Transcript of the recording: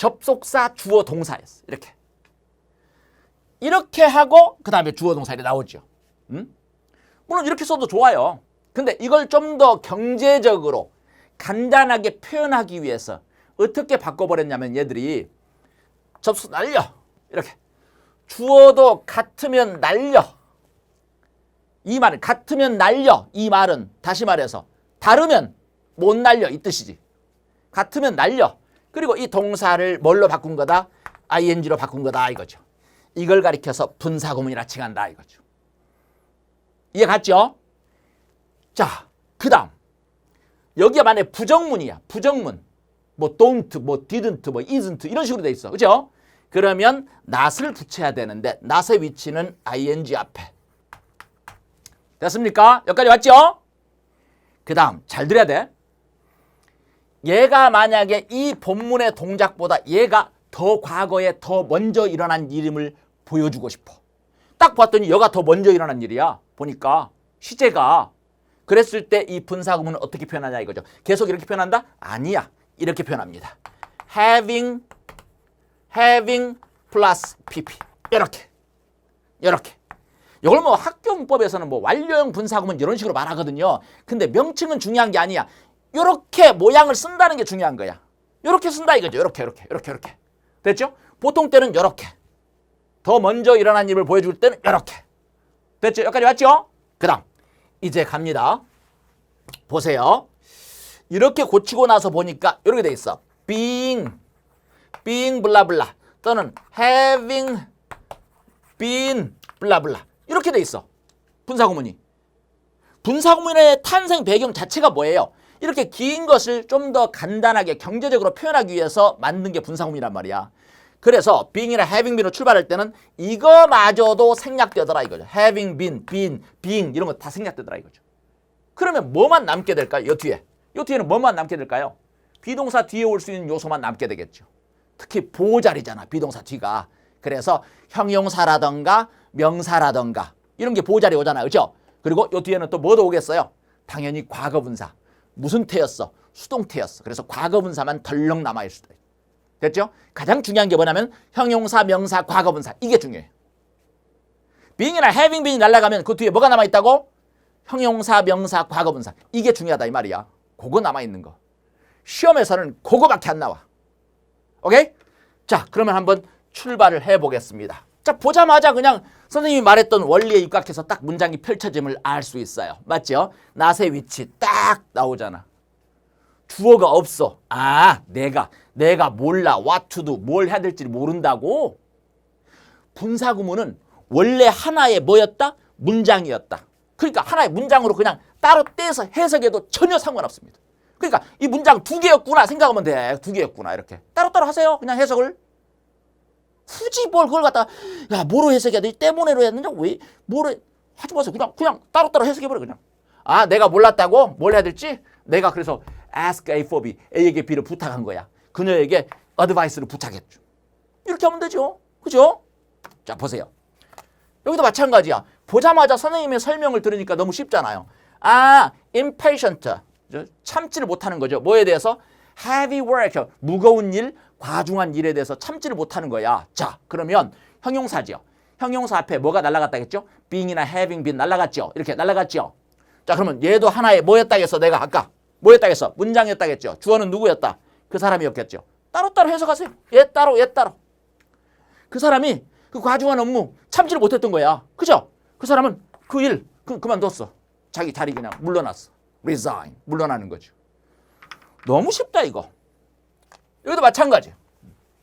접속사 주어 동사였어. 이렇게. 이렇게 하고 그 다음에 주어 동사 이 나오죠. 음? 물론 이렇게 써도 좋아요. 근데 이걸 좀 더 경제적으로 간단하게 표현하기 위해서 어떻게 바꿔버렸냐면 얘들이 접속 날려 이렇게 주어도 같으면 날려 이 말은 같으면 날려 이 말은 다시 말해서 다르면 못 날려 이 뜻이지 같으면 날려 그리고 이 동사를 뭘로 바꾼 거다 ing로 바꾼 거다 이거죠 이걸 가리켜서 분사구문이라 칭한다 이거죠 이해 갔죠? 자, 그 다음. 여기가 만약에 부정문이야. 부정문. 뭐 don't, 뭐 didn't, 뭐 isn't 이런 식으로 돼 있어. 그죠? 그러면 not을 붙여야 되는데 not의 위치는 ing 앞에. 됐습니까? 여기까지 왔죠? 그 다음 잘 들어야 돼. 얘가 만약에 이 본문의 동작보다 얘가 더 과거에 더 먼저 일어난 일임을 보여주고 싶어. 딱 봤더니 여가 더 먼저 일어난 일이야. 보니까 시제가 그랬을 때 이 분사구문은 어떻게 표현하냐 이거죠. 계속 이렇게 표현한다? 아니야. 이렇게 표현합니다. having having plus pp 이렇게 이렇게 이걸 뭐 학교 문법에서는 뭐 완료형 분사구문 이런 식으로 말하거든요. 근데 명칭은 중요한 게 아니야. 이렇게 모양을 쓴다는 게 중요한 거야. 이렇게 쓴다 이거죠. 이렇게 이렇게 이렇게 이렇게 됐죠? 보통 때는 이렇게 더 먼저 일어난 일을 보여줄 때는 이렇게 됐죠? 여기까지 왔죠? 그 다음 이제 갑니다. 보세요. 이렇게 고치고 나서 보니까 이렇게 돼 있어. being, being 블라블라 또는 having been 블라블라 이렇게 돼 있어. 분사구문이. 분사구문의 탄생 배경 자체가 뭐예요? 이렇게 긴 것을 좀 더 간단하게 경제적으로 표현하기 위해서 만든 게 분사구문이란 말이야. 그래서 being이나 having been으로 출발할 때는 이거마저도 생략되더라 이거죠. having been, been, being 이런 거 다 생략되더라 이거죠. 그러면 뭐만 남게 될까요? 요 뒤에. 요 뒤에는 뭐만 남게 될까요? 비동사 뒤에 올 수 있는 요소만 남게 되겠죠. 특히 보자리잖아. 비동사 뒤가. 그래서 형용사라던가 명사라던가 이런 게 보자리 오잖아. 그죠? 그리고 요 뒤에는 또 뭐도 오겠어요? 당연히 과거분사. 무슨 태였어? 수동태였어. 그래서 과거분사만 덜렁 남아있을 수도 있어. 됐죠? 가장 중요한 게 뭐냐면 형용사, 명사, 과거분사 이게 중요해요. being이나 having been이 날아가면 그 뒤에 뭐가 남아있다고? 형용사, 명사, 과거분사 이게 중요하다 이 말이야. 그거 남아있는 거. 시험에서는 그거밖에 안 나와. 오케이? 자 그러면 한번 출발을 해보겠습니다. 자 보자마자 그냥 선생님이 말했던 원리에 입각해서 딱 문장이 펼쳐짐을 알 수 있어요. 맞죠? 낫의 위치 딱 나오잖아. 주어가 없어. 아, 내가 내가 몰라. do. 뭘 해야 될지 모른다고. 분사구문은 원래 하나의 뭐였다? 문장이었다. 그러니까 하나의 문장으로 그냥 따로 떼서 해석해도 전혀 상관없습니다. 그러니까 이 문장 두 개였구나 생각하면 돼. 두 개였구나 이렇게. 따로따로 하세요. 그냥 해석을. 굳이 뭘 그걸 갖다 야 뭐로 해석해야 돼? 때문에로 했느냐? 왜 뭐로 해? 하지 마세요. 그냥 그냥 따로따로 해석해버려 그냥. 아 내가 몰랐다고 뭘 해야 될지 내가 그래서 ask A for B A에게 B를 부탁한 거야. 그녀에게 어드바이스를 부탁했죠. 이렇게 하면 되죠. 그죠? 자 보세요. 여기도 마찬가지야. 보자마자 선생님의 설명을 들으니까 너무 쉽잖아요. 아, impatient. 참지를 못하는 거죠. 뭐에 대해서? Heavy work. 무거운 일, 과중한 일에 대해서 참지를 못하는 거야. 자, 그러면 형용사죠. 형용사 앞에 뭐가 날라갔다겠죠? being이나 having been 날라갔죠. 이렇게 날라갔죠. 자, 그러면 얘도 하나의 뭐였다겠어? 내가 아까 뭐였다겠어? 문장이었다겠죠. 주어는 누구였다? 그 사람이었겠죠. 따로따로 해석하세요. 얘 따로, 얘 따로. 그 사람이 그 과중한 업무 참지를 못했던 거야. 그죠? 그 사람은 그 일 그, 그만뒀어. 자기 자리 그냥 물러났어. resign 물러나는 거죠. 너무 쉽다 이거. 여기도 마찬가지.